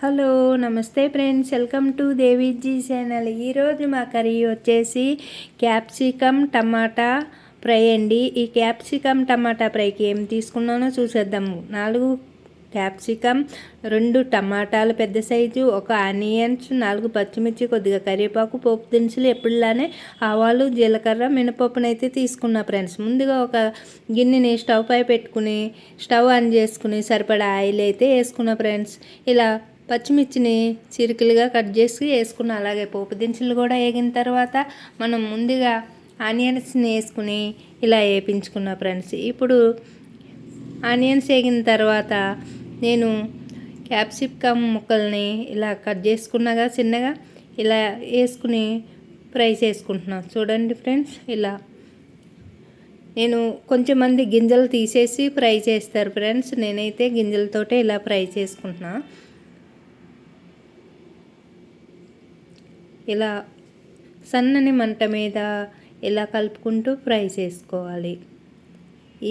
Hello నమస్తే friends. Welcome to Deviji channel. ఈరోజు మా కర్రీ వచ్చేసి క్యాప్సికమ్ టమాటా ఫ్రై అండి. ఈ క్యాప్సికమ్ టమాటా ఫ్రైకి ఏం తీసుకున్నానో చూసేద్దాము. నాలుగు క్యాప్సికమ్ రెండు టమాటాలు పెద్ద సైజు ఒక ఆనియన్స్ నాలుగు పచ్చిమిర్చి కొద్దిగా కరివేపాకు పోపు దినుసులు ఎప్పుడులానే ఆవాలు జీలకర్ర మినపప్పునైతే తీసుకున్నా ఫ్రెండ్స్. ముందుగా ఒక గిన్నెని స్టవ్ పై పెట్టుకుని స్టవ్ ఆన్ చేసుకుని సరిపడా ఆయిల్ అయితే వేసుకున్నా ఫ్రెండ్స్. ఇలా పచ్చిమిర్చిని చిరుకులుగా కట్ చేసి వేసుకున్న అలాగే పోపు దినుసులు కూడా వేగిన తర్వాత మనం ముందుగా ఆనియన్స్ని వేసుకుని ఇలా వేపించుకున్న ఫ్రెండ్స్. ఇప్పుడు ఆనియన్స్ వేగిన తర్వాత నేను క్యాప్సికమ్ ముక్కల్ని ఇలా కట్ చేసుకున్నగా చిన్నగా ఇలా వేసుకుని ఫ్రై చేసుకుంటున్నాను చూడండి ఫ్రెండ్స్ ఇలా. నేను కొంచెం మంది గింజలు తీసేసి ఫ్రై చేస్తారు ఫ్రెండ్స్. నేనైతే గింజలతోటే ఇలా ఫ్రై చేసుకుంటున్నాను ఇలా సన్నని మంట మీద ఇలా కలుపుకుంటూ ఫ్రై చేసుకోవాలి.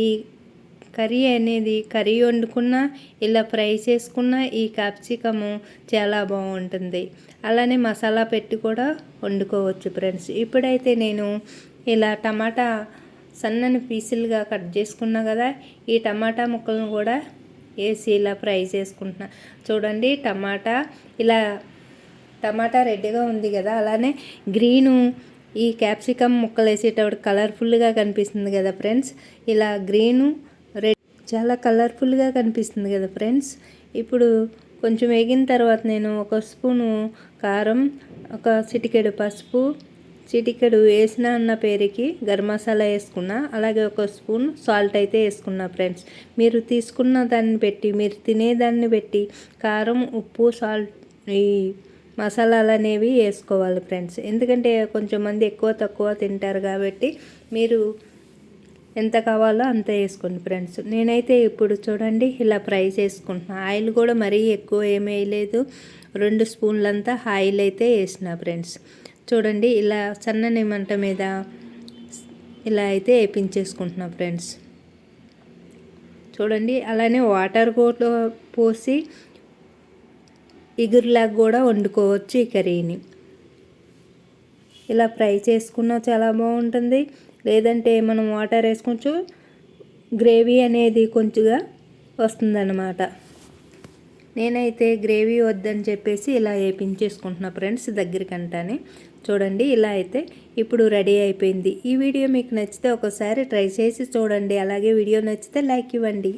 ఈ కర్రీ అనేది కర్రీ వండుకున్న ఇలా ఫ్రై చేసుకున్న ఈ క్యాప్సికము చాలా బాగుంటుంది. అలానే మసాలా పెట్టి కూడా వండుకోవచ్చు ఫ్రెండ్స్. ఇప్పుడైతే నేను ఇలా టమాటా సన్నని పీసులుగా కట్ చేసుకున్నా కదా ఈ టమాటా ముక్కలను కూడా వేసి ఇలా ఫ్రై చేసుకుంటున్నా. చూడండి టమాటా ఇలా టమాటా రెడ్గా ఉంది కదా అలానే గ్రీను ఈ క్యాప్సికమ్ ముక్కలు వేసేటప్పుడు కలర్ఫుల్గా కనిపిస్తుంది కదా ఫ్రెండ్స్. ఇలా గ్రీను రెడ్ చాలా కలర్ఫుల్గా కనిపిస్తుంది కదా ఫ్రెండ్స్. ఇప్పుడు కొంచెం వేగిన తర్వాత నేను ఒక స్పూను కారం ఒక చిటికెడు పసుపు చిటికెడు వేసిన అన్న పేరుకి గరం మసాలా వేసుకున్నా అలాగే ఒక స్పూన్ సాల్ట్ అయితే వేసుకున్నా ఫ్రెండ్స్. మీరు తీసుకున్న దాన్ని పెట్టి మీరు తినేదాన్ని పెట్టి కారం ఉప్పు సాల్ట్ ఈ మసాలాలు అనేవి వేసుకోవాలి ఫ్రెండ్స్. ఎందుకంటే కొంచెం మంది ఎక్కువ తక్కువ తింటారు కాబట్టి మీరు ఎంత కావాలో అంత వేసుకోండి ఫ్రెండ్స్. నేనైతే ఇప్పుడు చూడండి ఇలా ఫ్రై చేసుకుంటున్నా. ఆయిల్ కూడా మరీ ఎక్కువ ఏమీ వేయలేదు. రెండు స్పూన్లంతా ఆయిల్ అయితే వేసిన ఫ్రెండ్స్. చూడండి ఇలా సన్నని మంట మీద ఇలా అయితే వేపించేసుకుంటున్నా ఫ్రెండ్స్. చూడండి అలానే వాటర్ కూడా పోసి ఇగురులాగా కూడా వండుకోవచ్చు ఈ కర్రీని. ఇలా ఫ్రై చేసుకున్నా చాలా బాగుంటుంది. లేదంటే మనం వాటర్ వేసుకోవచ్చు గ్రేవీ అనేది కొంచెంగా వస్తుందన్నమాట. నేనైతే గ్రేవీ వద్దని చెప్పేసి ఇలా వేపించేసుకుంటున్నా ఫ్రెండ్స్ దగ్గరికంటానే. చూడండి ఇలా అయితే ఇప్పుడు రెడీ అయిపోయింది. ఈ వీడియో మీకు నచ్చితే ఒకసారి ట్రై చేసి చూడండి. అలాగే వీడియో నచ్చితే లైక్ ఇవ్వండి.